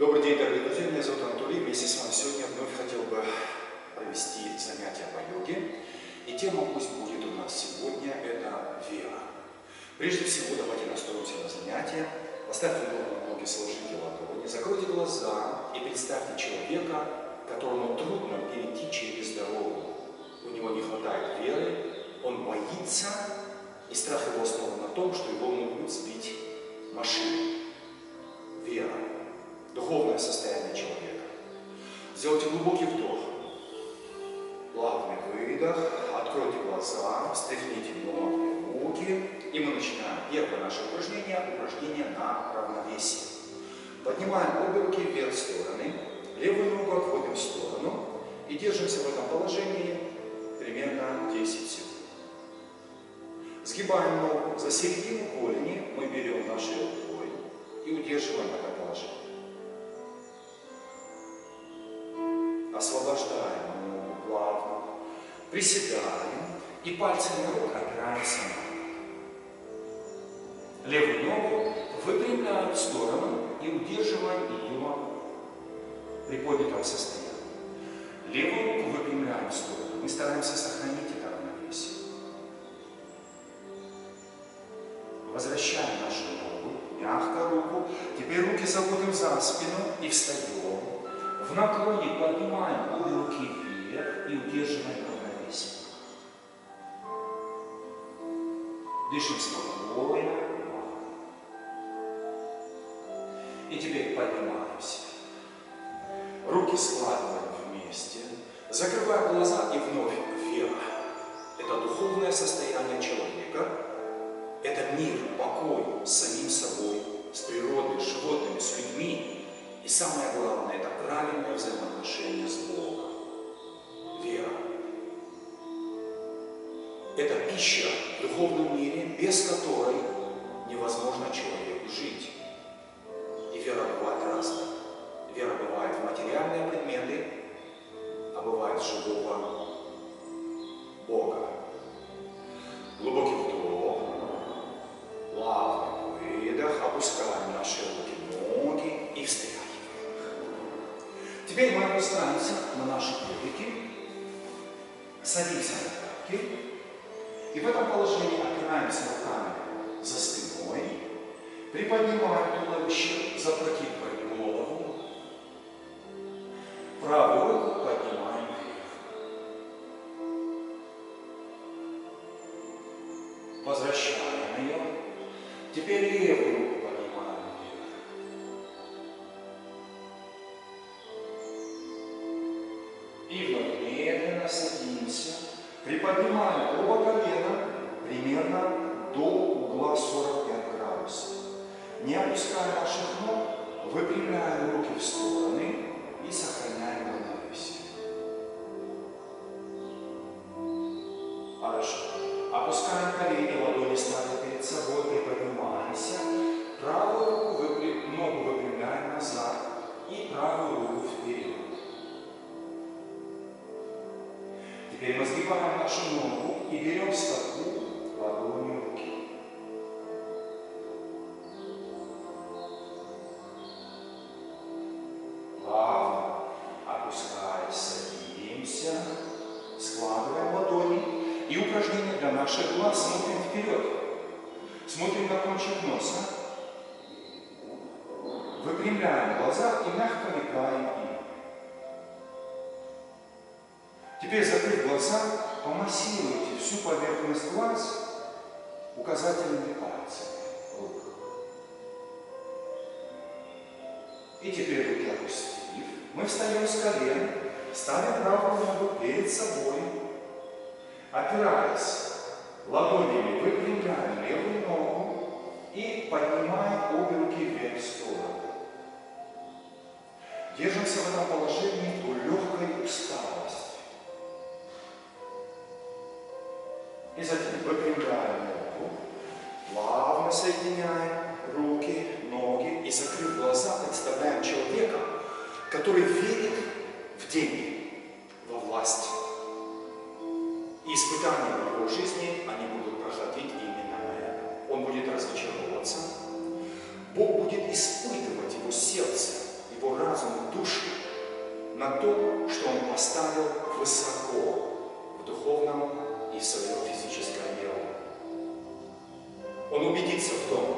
Добрый день, дорогие друзья, меня зовут Анатолий. Вместе с вами сегодня вновь хотел бы провести занятия по йоге. И тема пусть будет у нас сегодня – это вера. Прежде всего, давайте настроимся на занятие. Поставьте ногу ноги, сложите ладони, закройте глаза и представьте человека, которому трудно перейти через дорогу. У него не хватает веры, он боится, и страх его основан на том, что его могут сбить машины. Вера. Духовное состояние человека. Сделайте глубокий вдох. Плавный выдох. Откройте глаза, встряхните ноги, руки. И мы начинаем первое наше упражнение, упражнение на равновесие. Поднимаем обе руки вверх в стороны, левую ногу отводим в сторону и держимся в этом положении примерно 10 секунд. Сгибаем ногу за середину голени, мы берем нашей рукой и удерживаем это положение. Приседаем и пальцами рук опираемся на Левую ногу выпрямляем в сторону и удерживаем ее при поднятом состоянии. Левую руку выпрямляем в сторону. Мы стараемся сохранить это равновесие. Возвращаем нашу ногу, мягко руку. Теперь руки заводим за спину и встаем. В наклоне поднимаем обе руки вверх и удерживаем Дышим спокойно. И теперь поднимаемся. Руки складываем вместе. Закрываем глаза и вновь вверх. Это духовное состояние человека. Это мир, покой с самим собой, с природой, с животными, с людьми. И самое главное, это правильное взаимоотношение с Богом. Это пища в духовном мире, без которой невозможно человеку жить. И вера бывает разная. Вера бывает в материальные предметы, а бывает живого Бога. Глубокий вдох, плавный выдох, опускаем наши руки, ноги и встряхиваем. Теперь мы опускаемся на наши кубики, садимся на пятки, и в этом положении опираемся руками за спиной, приподнимаем туловище, Приподнимаем оба колена примерно до угла 45 градусов. Не опуская наших ног, выпрямляем руки в стороны и сохраняем равновесие. Сгибаем нашу ногу и берем стопу ладонью руки. Плавно опускаясь, садимся, складываем ладони. И упражнение для наших глаз. Смотрим вперед. Смотрим на кончик носа. Выпрямляем глаза и мягко мигаем Теперь, закрыв глаза, помассируйте всю поверхность глаз указательными пальцами рук. И теперь руки опустив, мы встаем с колен, ставим правую ногу перед собой, опираясь ладонями, выпрямляем левую ногу и поднимаем обе руки вверх в сторону. Держимся в этом положении до легкой усталости. И затем выпрямляем ногу, плавно соединяем руки, ноги и, закрыв глаза, представляем человека, который верит в деньги, во власть. И испытания в его жизни, они будут проходить именно на это. Он будет разочаровываться. Бог будет испытывать его сердце, его разум душу на то, что он поставил высоко Он убедится в том,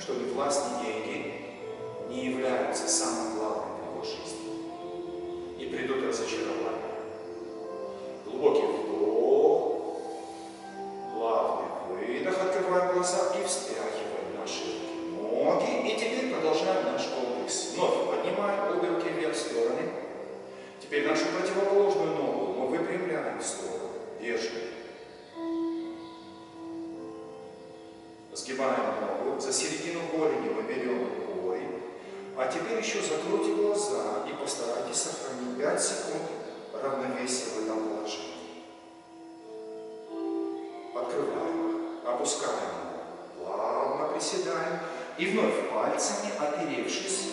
что ни власть, ни деньги не являются самым главным в его жизни. И придут разочарования. Глубокий вдох, плавный выдох, открываем глаза и встряхиваем наши ноги. И теперь продолжаем наш комплекс. Вновь поднимаем обе руки вверх в стороны. Теперь нашу противоположную ногу мы выпрямляем в сторону, держим. Сгибаем ногу, за середину голени мы берем рукой. А теперь еще закройте глаза и постарайтесь сохранить 5 секунд равновесие в этом положении. Открываем опускаем плавно приседаем и вновь пальцами, оперевшись,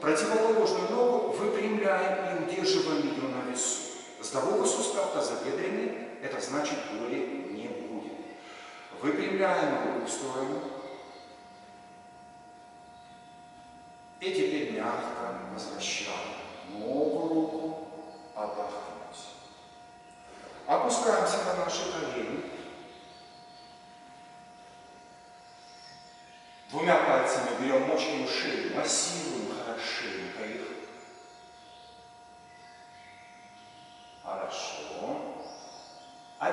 противоположную ногу выпрямляем и удерживаем ее на весу. Здоровый сустав тазобедренный, это значит боли не. Выпрямляем руку в сторону. И теперь мягко возвращаем ногу руку отдохнуть. Опускаемся на наши колени. Двумя пальцами берем мочную шею, массируем хорошенько их. Хорошо.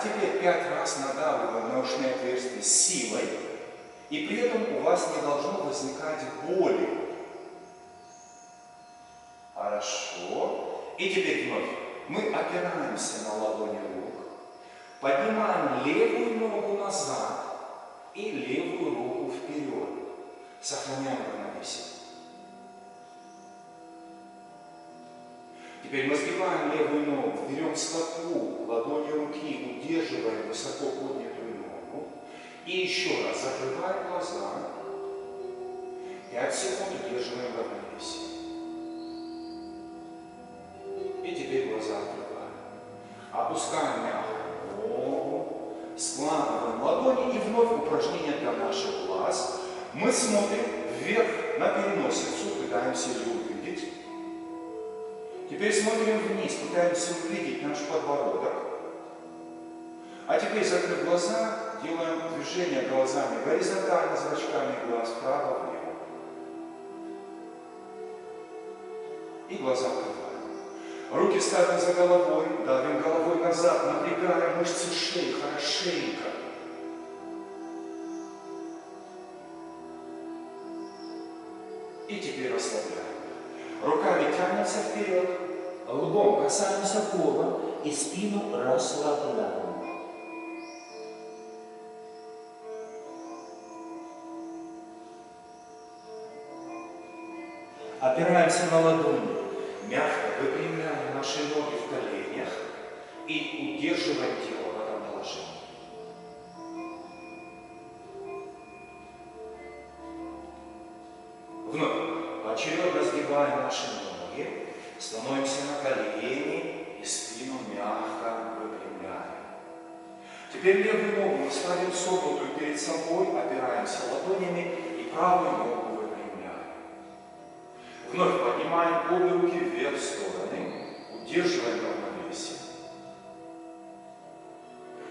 Теперь пять раз надавливаем на ушные отверстия силой, и при этом у вас не должно возникать боли. Хорошо. И теперь вновь мы опираемся на ладони рук, поднимаем левую ногу назад и левую руку вперед. Сохраняем равновесие. Теперь мы сгибаем левую ногу, вверх на переносицу, пытаемся ее увидеть. Теперь смотрим вниз, пытаемся увидеть наш подбородок. А теперь, закрыв глаза, делаем движение глазами горизонтально, зрачками глаз вправо-влево. И глаза открываем. Руки ставим за головой, давим головой назад, напрягаем мышцы шеи хорошенько. И теперь расслабляем. Руками тянемся вперед, лбом касаемся пола и спину расслабляем. Опираемся на ладони, мягко выпрямляем наши ноги в коленях и удерживаем тело согнутую перед собой, опираемся ладонями и правую ногу выпрямляем. Вновь поднимаем обе руки вверх в стороны, удерживаем равновесие.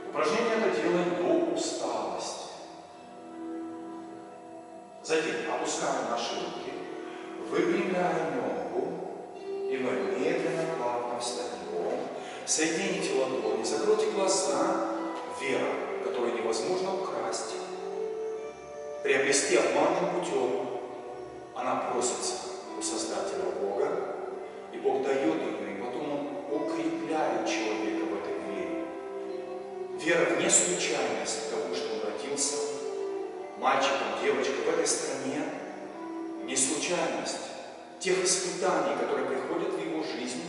Упражнение это делаем до усталости. Затем опускаем наши руки, выпрямляем ногу и вновь медленно, плавно встаем. Соедините ладони, закройте глаза. Вера, которую невозможно украсть, приобрести обманным путем, она просится у Создателя Бога, и Бог дает ее, и потом Он укрепляет человека в этой вере. Вера вне случайности того, что он родился мальчиком, девочкой в этой стране, не случайность тех испытаний, которые приходят в его жизнь,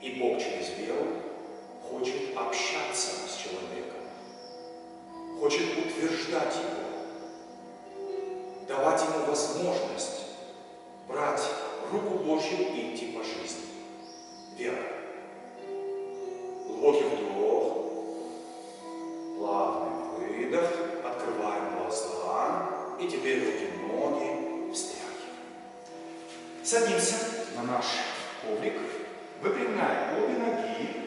и Бог через веру хочет общаться с человеком, хочет утверждать его, давать ему возможность брать руку Божью и идти по жизни. Вера. Глубокий вдох, плавный выдох, открываем глаза, и теперь руки, ноги встряхиваем. Садимся на наш коврик, выпрямляем обе ноги.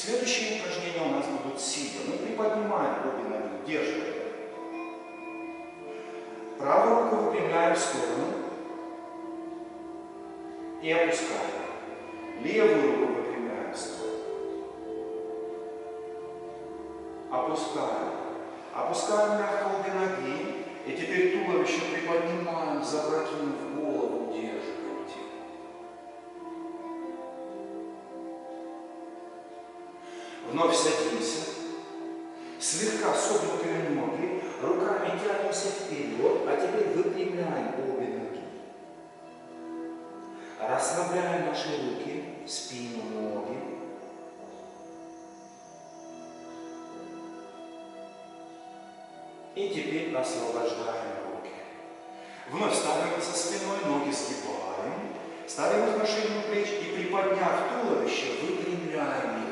И следующие упражнения у нас будут сидя. Мы приподнимаем обе ноги, держим. Правую руку выпрямляем в сторону и опускаем. Левую руку выпрямляем в сторону. Опускаем. Опускаем мягко обе ноги. И теперь туловище приподнимаем, запрокинув голову, держите. Вновь садимся. Слегка согнутые ноги, руками тянемся вперед, а теперь выпрямляем обе ноги. Расслабляем наши руки, спину, ноги. И теперь освобождаем руки. Вновь ставим со спиной, ноги сгибаем, ставим их на ширину плеч и приподняв туловище, выпрямляем их.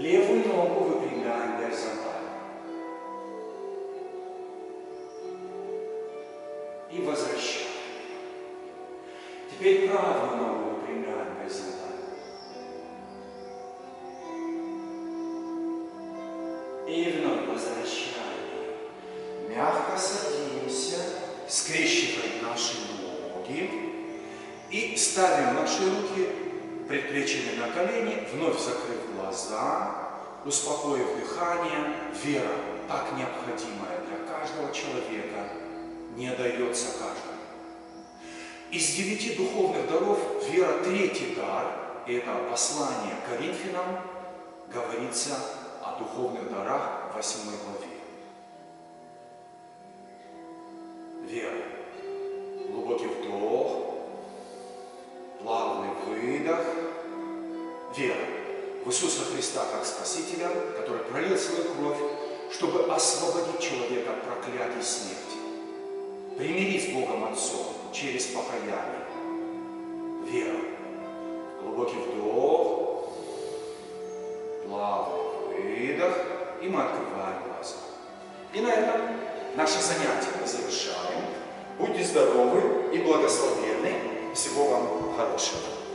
Левую ногу выпрямляем горизонтально. И возвращаем. Теперь правую ногу выпрямляем горизонтально. И вновь возвращаем. Мягко садимся, скрещиваем наши ноги и ставим наши руки предплечьями на колени, вновь закрыв глаза, успокоив дыхание. Вера, так необходимая для каждого человека, не дается каждому. Из девяти духовных даров вера третий дар, и это послание Коринфянам, говорится о духовных дарах в 8 главе. Вера. Вера в Иисуса Христа как Спасителя, который пролил свою кровь, чтобы освободить человека от проклятия смерти. Примирить с Богом Отцом через покаяние. Вера. Глубокий вдох, плавный выдох, и мы открываем глаза. И на этом наше занятие мы завершаем. Будьте здоровы и благословенны. Всего вам хорошего.